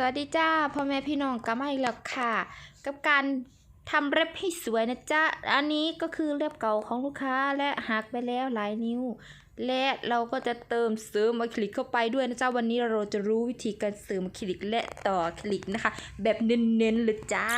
สวัสดีจ้าพ่อแม่พี่น้องกลับมาอีกแล้วค่ะ กับการทำเล็บให้สวยนะจ๊ะอันนี้ก็คือเล็บเก่าของลูกค้าและหักไปแล้วหลายนิ้ว และเราก็จะเติมเสริมอะคริลิกเข้าไปด้วยนะจ๊ะวันนี้เราจะรู้วิธีการเสริมอะคริลิกและต่ออะคริลิกนะคะ แบบเน้นๆเลยจ้า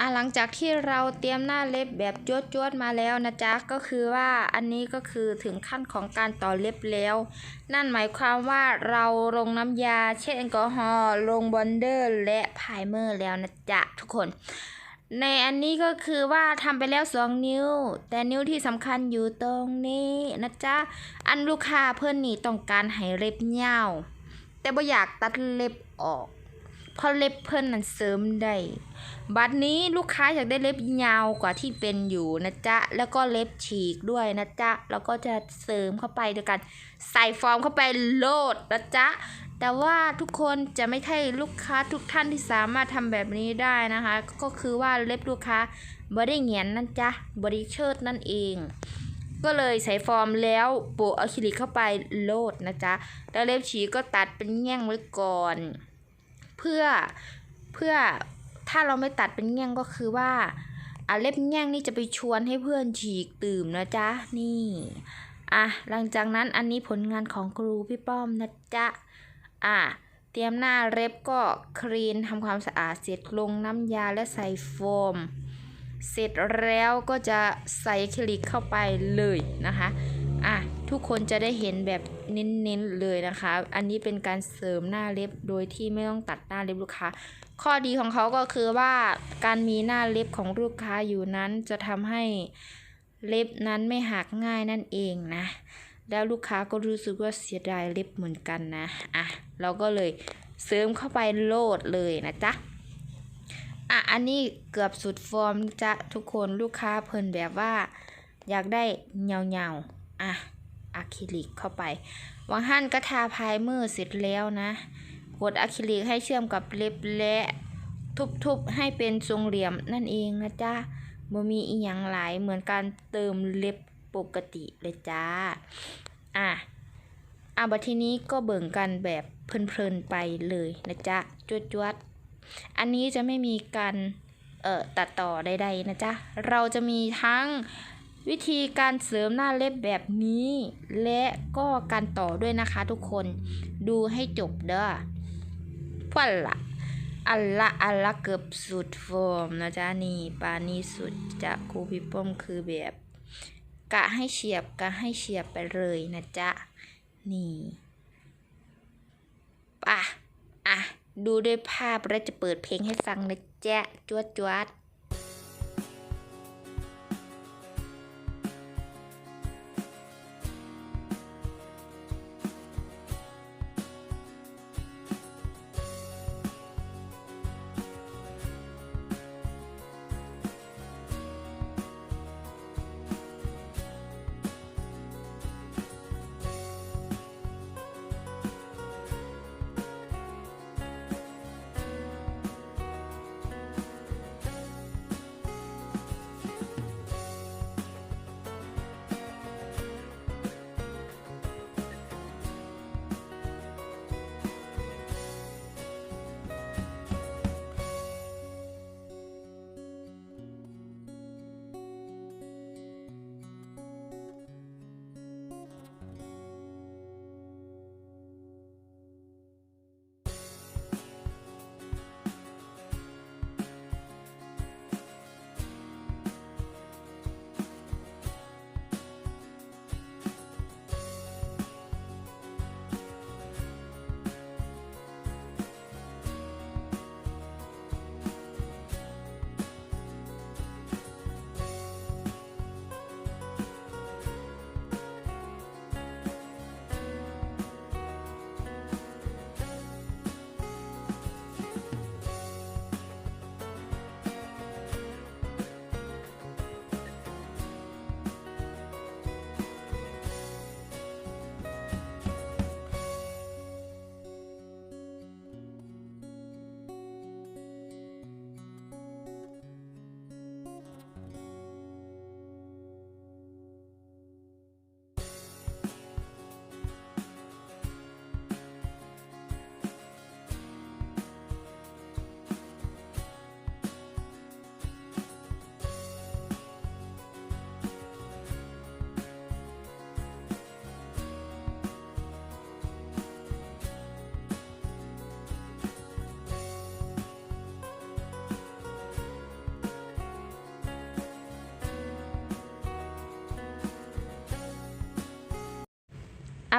อะหลังจากที่เราเตรียมหน้าเล็บแบบจวดๆมาแล้วนะจ๊ะก็คือว่าอันนี้ก็คือถึงขั้นของการต่อเล็บแล้ว นั่นหมายความว่าเราลงน้ำยาเช็ดแอลกอฮอล์ลงบอนเดอร์ และไพรเมอร์แล้วนะจ๊ะทุกคน ในอันนี้ก็คือว่าทำไปแล้วสองนิ้ว แต่นิ้วที่สำคัญอยู่ตรงนี้นะจ๊ะอันลูกค้าเพื่อนนี่ต้องการให้เล็บยาวแต่บ่อยากตัดเล็บออก เพราะเล็บเพิ่นนั้นเสริมได้บัดนี้ลูกค้าอยากได้เล็บยาวกว่าที่เป็นอยู่นะจ๊ะ แล้วก็เล็บฉีกด้วยนะจ๊ะ แล้วก็จะเสริมเข้าไปด้วยกัน ใส่ฟอร์มเข้าไปโลดนะจ๊ะ แต่ว่าทุกคนจะไม่ใช่ลูกค้าทุกท่านที่สามารถทำแบบนี้ได้นะคะ ก็คือว่าเล็บลูกค้าบ่ได้เงียนนั่นจ๊ะบริเชิดนั่นเอง ก็เลยใส่ฟอร์มแล้วโปะอะคริลิกเข้าไปโลดนะจ๊ะ แล้วเล็บฉีกก็ตัดเป็นแง่งไว้ก่อน เพื่อเพื่อถ้าเราไม่ตัดเป็นแง่งก็คือว่าอะเล็บแง่งนี่จะไปชวนให้เพื่อนฉีกตื่มนะจ๊ะนี่อะหลังจากนั้นอันนี้ผลงานของครูพี่ป้อมนะจ๊ะอะเตรียมหน้าเล็บก็คลีนทำความสะอาดเสร็จลงน้ำยาและใส่โฟม เสร็จแล้วก็จะใส่คริลิกเข้าไปเลยนะคะ อะทุกคนจะได้เห็นแบบเน้นๆเลยนะคะ อันนี้เป็นการเสริมหน้าเล็บโดยที่ไม่ต้องตัดหน้าเล็บลูกค้า ข้อดีของเขาก็คือว่าการมีหน้าเล็บของลูกค้าอยู่นั้นจะทำให้เล็บนั้นไม่หักง่ายนั่นเองนะ แล้วลูกค้าก็รู้สึกว่าเสียดายเล็บเหมือนกันนะ อะ เราก็เลยเสริมเข้าไปโลดเลยนะจ๊ะ อะ อันนี้เกือบสุดฟอร์มจะทุกคนลูกค้าเพิ่นแบบว่า อยากได้เงาๆ อะอะคริลิกเข้าไปวางหั่นก็ทาพายมือเสร็จแล้วนะกดอะคริลิกให้เชื่อมกับเล็บและทุบๆให้เป็นทรงเหลี่ยมนั่นเองนะจ๊ะบ่มีอีหยังหลายเหมือนการเติมเล็บปกติเลยจ้า อะอะบัดทีนี้ก็เบิ่งกันแบบเพลินๆไปเลยนะจ๊ะจวดๆ อันนี้จะไม่มีการเอ่อตัดต่อใดๆนะจ๊ะ เราจะมีทั้ง วิธีการเสริมหน้าเล็บแบบนี้ และก็การต่อด้วยนะคะทุกคนดูให้จบเด้อพวกละอัลละอัลละเกือบสุดฟอร์มนะจ๊ะนี่ปานี้สุดจะครูพี่ป้อมคือแบบ กะให้เฉียบกะให้เฉียบไปเลยนะจ๊ะนี่ป่ะอะดูด้วยภาพแล้วจะเปิดเพลงให้ฟังนะจ๊ะจวดจวด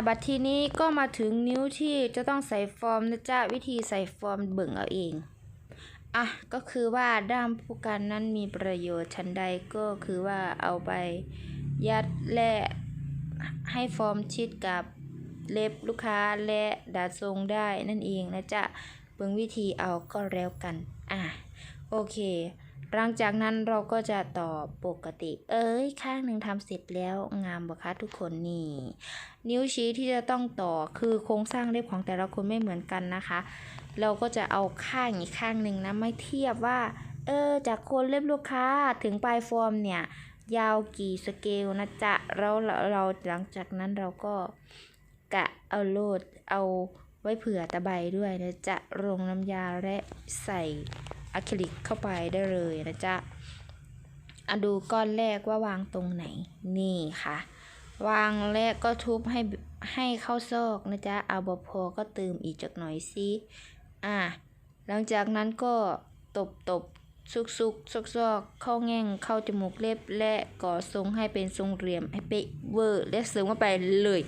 บัดทีนี้ก็มาถึงนิ้วที่จะต้องใส่ฟอร์มนะจ๊ะวิธีใส่ฟอร์มเบิ่งเอาเองอะก็คือว่าด้ามผู้กันนั้นมีประโยชน์ชั้นใดก็คือว่าเอาไปยัดและให้ฟอร์มชิดกับเล็บลูกค้าและดัดทรงได้นั่นเองนะจ๊ะเบิ่งวิธีเอาก็แล้วกันอะโอเค หลังจากนั้นเราก็จะต่อปกติ เอ้ย ข้างหนึ่งทำเสร็จแล้วงามบ่คะทุกคนนี่ นิ้วชี้ที่จะต้องต่อคือโครงสร้างเล็บของแต่ละคนไม่เหมือนกันนะคะ เราก็จะเอาข้างอีกข้างหนึ่งนะไม่เทียบว่า เออ จากคนเล็บลูกค้าถึงปลายฟอร์มเนี่ย ยาวกี่สเกลนะจ๊ะแล้วเราเราหลังจากนั้นเราก็กะเอาโลดเอาไว้เผื่อตะไบด้วยนะจะลงน้ำยาและใส่ อะคริลิกเข้าไปได้เลยนะจ๊ะอะดูก้อนแรกว่าวางตรงไหนนี่ค่ะ วางแรกก็ทุบให้ให้เข้าซอกนะจ๊ะเอาบพอก็เติมอีกจักหน่อยสิอะหลังจากนั้นก็ตบตบซุกซุกซอกซอกเข้าแง่งเข้าจมูกเล็บและก่อทรงให้เป็นทรงเหลี่ยมให้เป๊ะเวอร์และเสริมเข้าไปเลย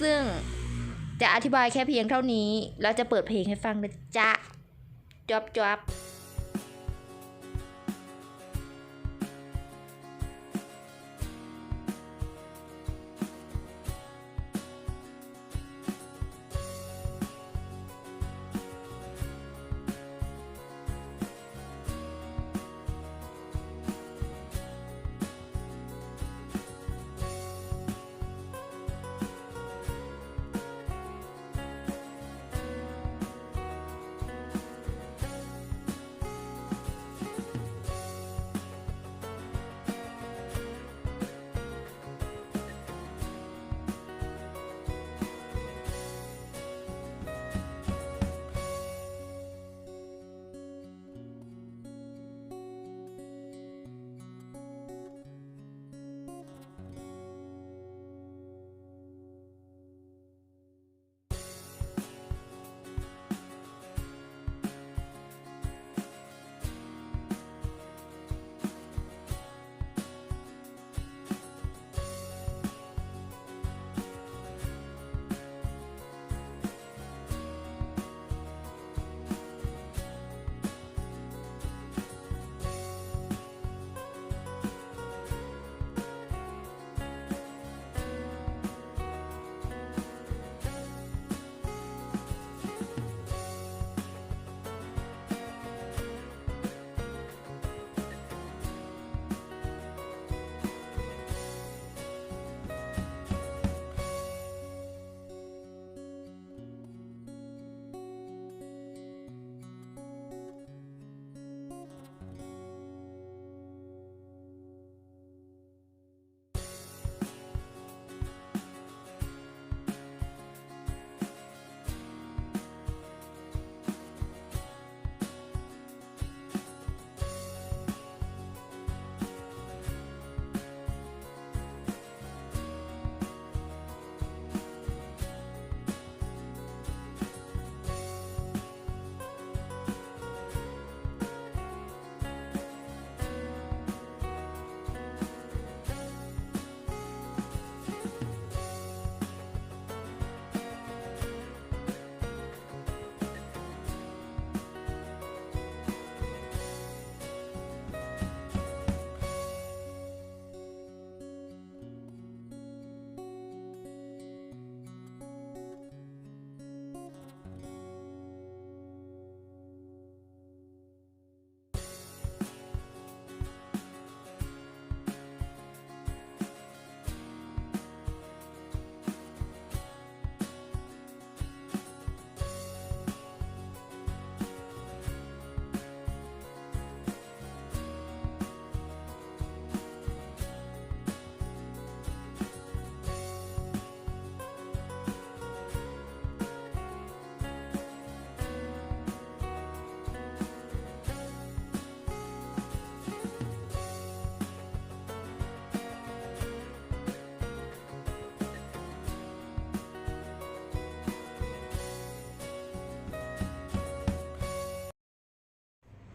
ซึ่งจะอธิบายแค่เพียงเท่านี้ แล้วจะเปิดเพลงให้ฟังนะจ๊ะจอบจอบ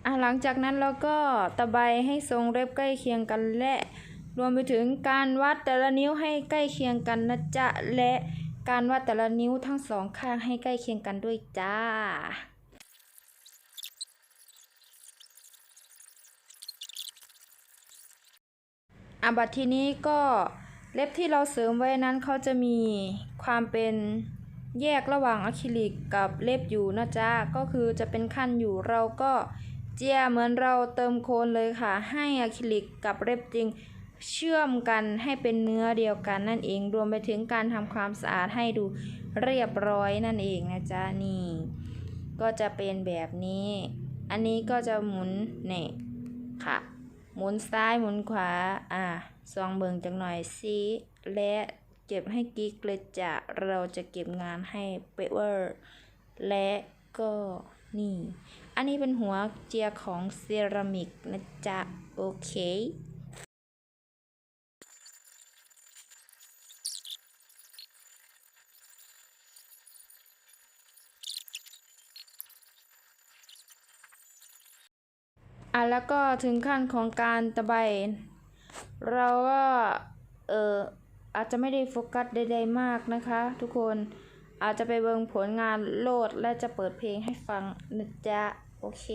อะหลังจากนั้นเราก็ตะไบให้ทรงเล็บใกล้เคียงกันและรวมไปถึงการวัดแต่ละนิ้วให้ใกล้เคียงกันนะจ๊ะและการวัดแต่ละนิ้วทั้งสองข้างให้ใกล้เคียงกันด้วยจ้าอาบัดทีนี้ก็เล็บที่เราเสริมไว้นั้นเขาจะมีความเป็นแยกระหว่างอะคริลิกกับเล็บอยู่นะจ๊ะก็คือจะเป็นขั้นอยู่เราก็ เจียเหมือนเราเติมโคนเลยค่ะ ให้อะคริลิกกับเล็บจริงเชื่อมกันให้เป็นเนื้อเดียวกันนั่นเอง รวมไปถึงการทำความสะอาดให้ดูเรียบร้อยนั่นเองนะจ๊ะนี่ ก็จะเป็นแบบนี้ อันนี้ก็จะหมุนเนี่ยค่ะ หมุนซ้ายหมุนขวา อ่าซองเบิงจังหน่อยสิและเก็บให้กิ๊กเลยจ้ะเราจะเก็บงานให้เปเวอร์ และก็ นี่ อันนี้เป็นหัวเจียของเซรามิกนะจ๊ะ โอเคอะแล้วก็ถึงขั้นของการตะไบเราก็เอออาจจะไม่ได้โฟกัสใดๆมากนะคะ ทุกคน อาจจะไปเบิงผลงานโลดและจะเปิดเพลงให้ฟังนะจ๊ะ โอเค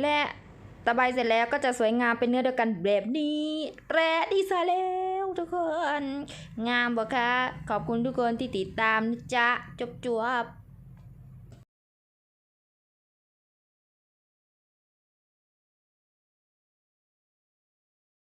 และตะไบเสร็จแล้วก็จะสวยงามเป็นเนื้อเดียวกันแบบนี้แร่ดีซะแล้วทุกคน งามบ่คะขอบคุณทุกคนที่ติดตามนะจ๊ะจบจวบ